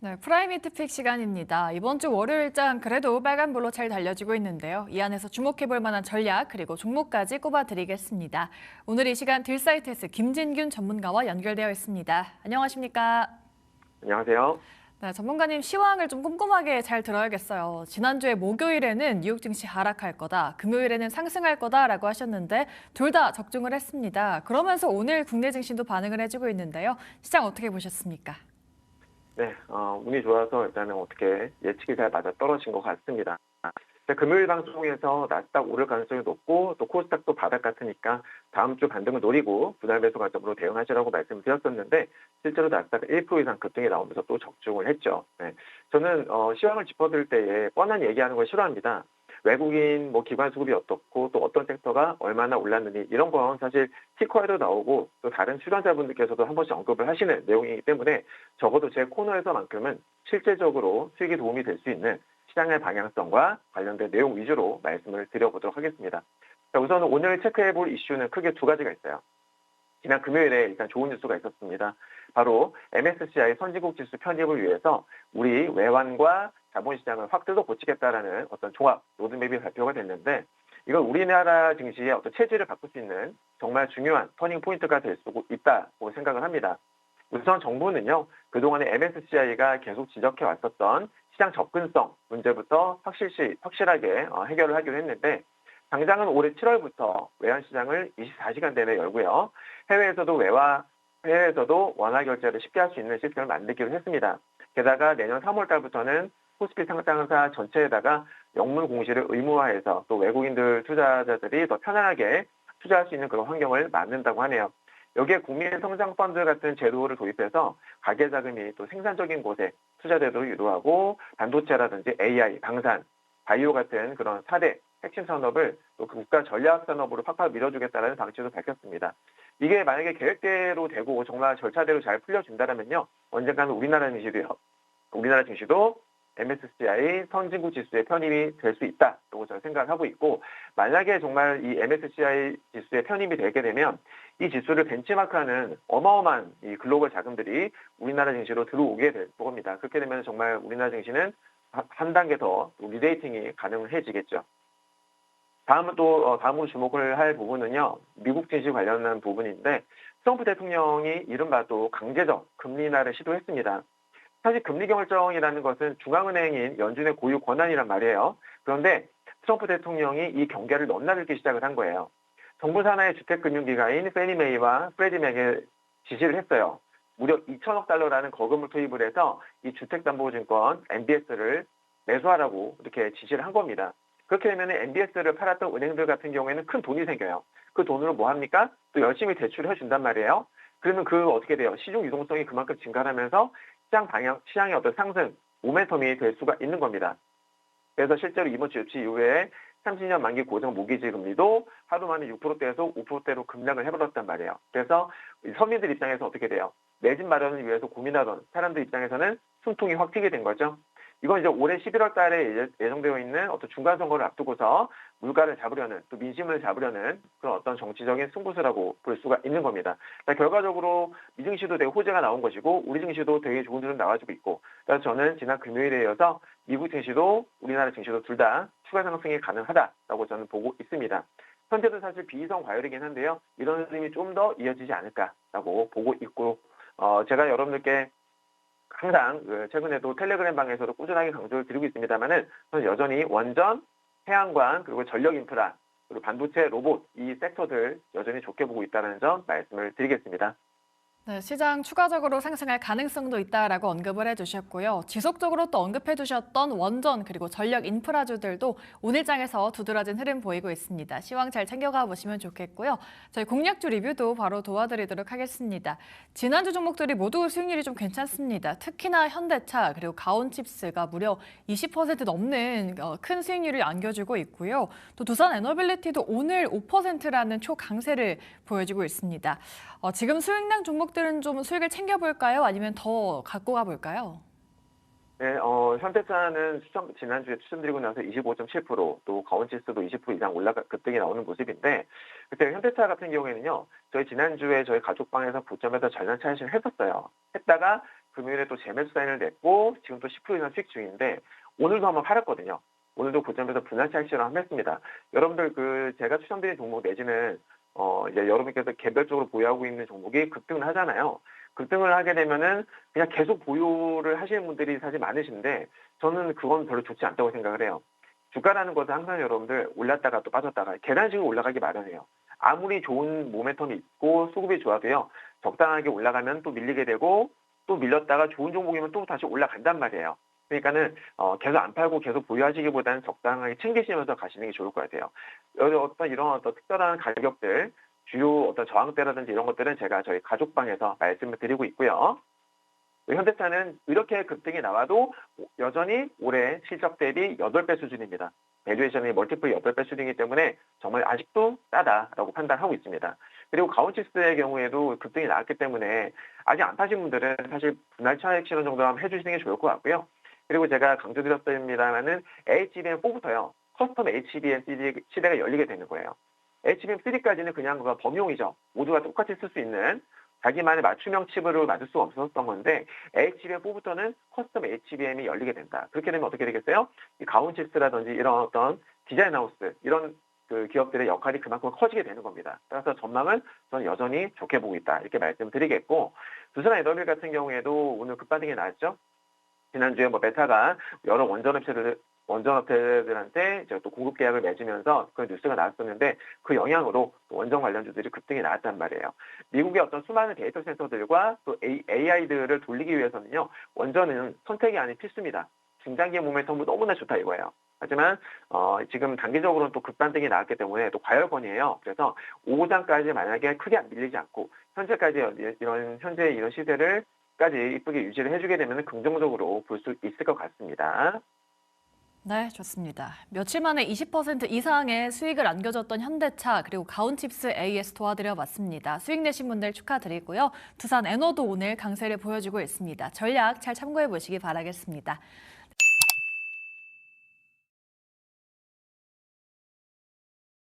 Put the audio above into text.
네, 프라이미트 픽 시간입니다. 이번 주 월요일장 그래도 빨간불로 잘 달려지고 있는데요. 이 안에서 주목해볼 만한 전략 그리고 종목까지 꼽아드리겠습니다. 오늘 이 시간 딜사이트에스 김진균 전문가와 연결되어 있습니다. 안녕하십니까? 안녕하세요. 네, 전문가님 시황을 좀 꼼꼼하게 잘 들어야겠어요. 지난주에 목요일에는 뉴욕 증시 하락할 거다, 금요일에는 상승할 거다라고 하셨는데 둘 다 적중을 했습니다. 그러면서 오늘 국내 증시도 반응을 해주고 있는데요. 시장 어떻게 보셨습니까? 네, 어, 운이 좋아서 일단은 어떻게 예측이 잘 맞아 떨어진 것 같습니다. 금요일 방송에서 나스닥 오를 가능성이 높고 또 코스닥도 바닥 같으니까 다음 주 반등을 노리고 분할 매수 관점으로 대응하시라고 말씀드렸었는데 실제로 나스닥 1% 이상 급등이 나오면서 또 적중을 했죠. 네. 저는 어, 시황을 짚어드릴 때에 뻔한 얘기하는 걸 싫어합니다. 외국인 뭐 기관 수급이 어떻고 또 어떤 섹터가 얼마나 올랐느니 이런 건 사실 티커에도 나오고 또 다른 출연자분들께서도 한 번씩 언급을 하시는 내용이기 때문에 적어도 제 코너에서만큼은 실제적으로 수익에 도움이 될 수 있는 시장의 방향성과 관련된 내용 위주로 말씀을 드려보도록 하겠습니다. 자, 우선 오늘 체크해 볼 이슈는 크게 두 가지가 있어요. 지난 금요일에 일단 좋은 뉴스가 있었습니다. 바로 MSCI 선진국 지수 편입을 위해서 우리 외환과 자본시장을 확 뜯어 고치겠다라는 어떤 종합 로드맵이 발표가 됐는데 이건 우리나라 증시의 어떤 체질을 바꿀 수 있는 정말 중요한 터닝 포인트가 될 수 있다고 생각을 합니다. 우선 정부는요, 그동안에 MSCI가 계속 지적해 왔었던 시장 접근성 문제부터 확실시, 확실하게 어, 해결을 하기로 했는데, 당장은 올해 7월부터 외환시장을 24시간 내내 열고요. 해외에서도 외화, 해외에서도 원화 결제를 쉽게 할 수 있는 시스템을 만들기로 했습니다. 게다가 내년 3월 달부터는 코스피 상장사 전체에다가 영문 공시를 의무화해서 또 외국인들 투자자들이 더 편안하게 투자할 수 있는 그런 환경을 만든다고 하네요. 여기에 국민성장펀드 같은 제도를 도입해서 가계 자금이 또 생산적인 곳에 투자되도록 유도하고 반도체라든지 AI, 방산, 바이오 같은 그런 4대 핵심 산업을 또그 국가 전략 산업으로 팍팍 밀어주겠다는 방침도 밝혔습니다. 이게 만약에 계획대로 되고 정말 절차대로 잘 풀려준다면요. 언젠가는 우리나라 증시도요. 우리나라 증시도 MSCI 선진국 지수에 편입이 될 수 있다고 저는 생각을 하고 있고 만약에 정말 이 MSCI 지수에 편입이 되게 되면 이 지수를 벤치마크하는 어마어마한 이 글로벌 자금들이 우리나라 증시로 들어오게 될 겁니다. 그렇게 되면 정말 우리나라 증시는 한 단계 더 리데이팅이 가능해지겠죠. 다음은 또 어, 다음으로 주목을 할 부분은요 미국 증시 관련한 부분인데 트럼프 대통령이 이른바 또 강제적 금리 인하를 시도했습니다. 사실 금리 결정이라는 것은 중앙은행인 연준의 고유 권한이란 말이에요. 그런데 트럼프 대통령이 이 경계를 넘나들기 시작을 한 거예요. 정부 산하의 주택금융기관인 페니메이와 프레디맥에 지시를 했어요. 무려 2천억 달러라는 거금을 투입을 해서 이 주택담보증권 MBS를 매수하라고 이렇게 지시를 한 겁니다. 그렇게 되면 MBS를 팔았던 은행들 같은 경우에는 큰 돈이 생겨요. 그 돈으로 뭐 합니까? 또 열심히 대출을 해준단 말이에요. 그러면 그 어떻게 돼요? 시중 유동성이 그만큼 증가하면서 시장 방향, 시장의 어떤 상승, 모멘텀이 될 수가 있는 겁니다. 그래서 실제로 이번 주 조치 이후에 30년 만기 고정 모기지 금리도 하루 만에 6%대에서 5%대로 급락을 해버렸단 말이에요. 그래서 서민들 입장에서 어떻게 돼요? 내집 마련을 위해서 고민하던 사람들 입장에서는 숨통이 확 튀게 된 거죠. 이건 이제 올해 11월 달에 예정되어 있는 어떤 중간 선거를 앞두고서 물가를 잡으려는 또 민심을 잡으려는 그런 어떤 정치적인 승부수라고 볼 수가 있는 겁니다. 결과적으로 미증시도 되게 호재가 나온 것이고 우리 증시도 되게 좋은 흐름 나와주고 있고 그래서 저는 지난 금요일에 이어서 미국 증시도 우리나라 증시도 둘 다 추가 상승이 가능하다라고 저는 보고 있습니다. 현재도 사실 비이성 과열이긴 한데요. 이런 흐름이 좀 더 이어지지 않을까라고 보고 있고 어, 제가 여러분들께 항상 그 최근에도 텔레그램 방에서도 꾸준하게 강조를 드리고 있습니다만은 여전히 원전, 해양광 그리고 전력 인프라 그리고 반도체, 로봇 이 섹터들 여전히 좋게 보고 있다는 점 말씀을 드리겠습니다. 네, 시장 추가적으로 상승할 가능성도 있다라고 언급을 해주셨고요. 지속적으로 또 언급해주셨던 원전 그리고 전력 인프라주들도 오늘장에서 두드러진 흐름 보이고 있습니다. 시황 잘 챙겨가 보시면 좋겠고요. 저희 공략주 리뷰도 바로 도와드리도록 하겠습니다. 지난주 종목들이 모두 수익률이 좀 괜찮습니다. 특히나 현대차 그리고 가온칩스가 무려 20% 넘는 어, 큰 수익률을 안겨주고 있고요. 또 두산 에너빌리티도 오늘 5%라는 초강세를 보여주고 있습니다. 어, 지금 수익량 종목들 은 좀 수익을 챙겨볼까요? 아니면 더 갖고 가볼까요? 네, 어, 현대차는 추천, 지난주에 추천드리고 나서 25.7%, 또 가온치스도 20% 이상 올라가, 급등이 나오는 모습인데, 그때 현대차 같은 경우에는요, 저희 지난주에 저희 가족방에서 고점에서 전량 차익을 했었어요. 했다가 금요일에 또 재매수 사인을 냈고 지금 또 10% 이상 수익 중인데 오늘도 한번 팔았거든요. 오늘도 고점에서 분할 차익 실을 한번 했습니다. 여러분들 그 제가 추천드린 종목 내지는 어 이제 여러분께서 개별적으로 보유하고 있는 종목이 급등을 하잖아요. 급등을 하게 되면은 그냥 계속 보유를 하시는 분들이 사실 많으신데 저는 그건 별로 좋지 않다고 생각을 해요. 주가라는 것은 항상 여러분들 올랐다가 또 빠졌다가 계단식으로 올라가기 마련해요. 아무리 좋은 모멘텀이 있고 수급이 좋아도요. 적당하게 올라가면 또 밀리게 되고 또 밀렸다가 좋은 종목이면 또 다시 올라간단 말이에요. 그러니까는 어, 계속 안 팔고 계속 보유하시기보다는 적당하게 챙기시면서 가시는 게 좋을 것 같아요. 여기 어떤 이런 어떤 특별한 가격들 주요 어떤 저항대라든지 이런 것들은 제가 저희 가족방에서 말씀을 드리고 있고요. 현대차는 이렇게 급등이 나와도 여전히 올해 실적 대비 8배 수준입니다. 밸류에이션이 멀티플 8배 수준이기 때문에 정말 아직도 싸다라고 판단하고 있습니다. 그리고 가온치스의 경우에도 급등이 나왔기 때문에 아직 안 파신 분들은 사실 분할 차익 실현 정도 하면 해주시는 게 좋을 것 같고요. 그리고 제가 강조드렸습니다만은 HBM4부터요. 커스텀 HBM 시대가 열리게 되는 거예요. HBM3까지는 그냥 그 범용이죠. 모두가 똑같이 쓸 수 있는 자기만의 맞춤형 칩으로 맞을 수 없었던 건데 HBM4부터는 커스텀 HBM이 열리게 된다. 그렇게 되면 어떻게 되겠어요? 이 가온 칩스라든지 이런 어떤 디자인 하우스 이런 그 기업들의 역할이 그만큼 커지게 되는 겁니다. 따라서 전망은 저는 여전히 좋게 보고 있다. 이렇게 말씀드리겠고 두산 에더빌 같은 경우에도 오늘 급반등이 나왔죠. 지난주에 뭐 메타가 여러 원전 업체들 원전 업체들한테 이제 또 공급 계약을 맺으면서 그 뉴스가 나왔었는데 그 영향으로 또 원전 관련주들이 급등이 나왔단 말이에요. 미국의 어떤 수많은 데이터 센터들과 또 AI들을 돌리기 위해서는요 원전은 선택이 아닌 필수입니다. 중장기 모멘텀도 너무나 좋다 이거예요. 하지만 어, 지금 단기적으로는 또 급반등이 나왔기 때문에 또 과열권이에요. 그래서 5장까지 만약에 크게 안 밀리지 않고 현재까지 이런 현재 이런 시세를 까지 이쁘게 유지를 해주게 되면 긍정적으로 볼 수 있을 것 같습니다. 네, 좋습니다. 며칠 만에 20% 이상의 수익을 안겨줬던 현대차 그리고 가온칩스 AS 도와드려 봤습니다. 수익 내신 분들 축하드리고요. 두산 에너도 오늘 강세를 보여주고 있습니다. 전략 잘 참고해 보시기 바라겠습니다.